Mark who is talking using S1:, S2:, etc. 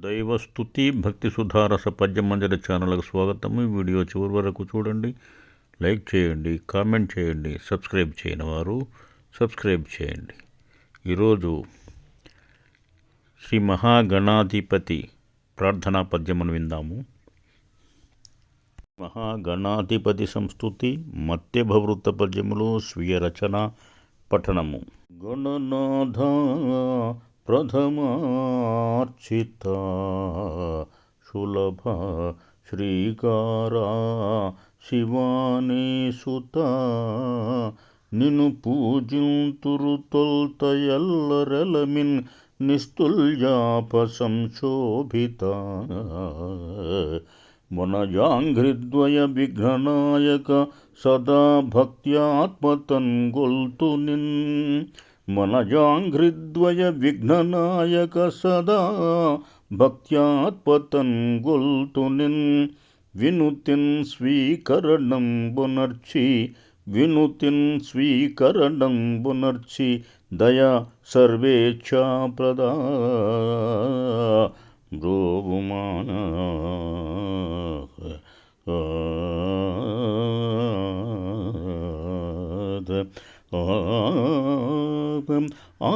S1: దైవస్థుతి భక్తి సుధారస పద్యమంజరి ఛానల్కు స్వాగతం. ఈ వీడియో చివరి వరకు చూడండి. లైక్ చేయండి కామెంట్ చేయండి సబ్స్క్రైబ్ చేయని వారు సబ్స్క్రైబ్ చేయండి. ఈరోజు శ్రీ మహాగణాధిపతి ప్రార్థనా పద్యమును విందాము. మహాగణాధిపతి సంస్థుతి మత్యభవృత్త పద్యములు స్వీయ రచన పఠనము. గణనాథ ప్రథమార్చిత సులభ శ్రీకారా శివాని సుత నిను పూజింతురు తొల్త ఎల్లరెలమిన్ నిస్తుల్యాప సంశోభిత వనజాంఘ్రిద్వయ విఘ్ననాయక సదా భక్త్యాత్మతన్ గొల్తు నిన్ మనజాంఘ్రిద్వయ విఘ్ననాయక సదా భక్త్యాత్పతన్ గొల్తు నిన్ వినుతిన్ స్వీకరణం బునర్చి వినుతిన్ స్వీకరణం ஆனது ஆகும் ஆ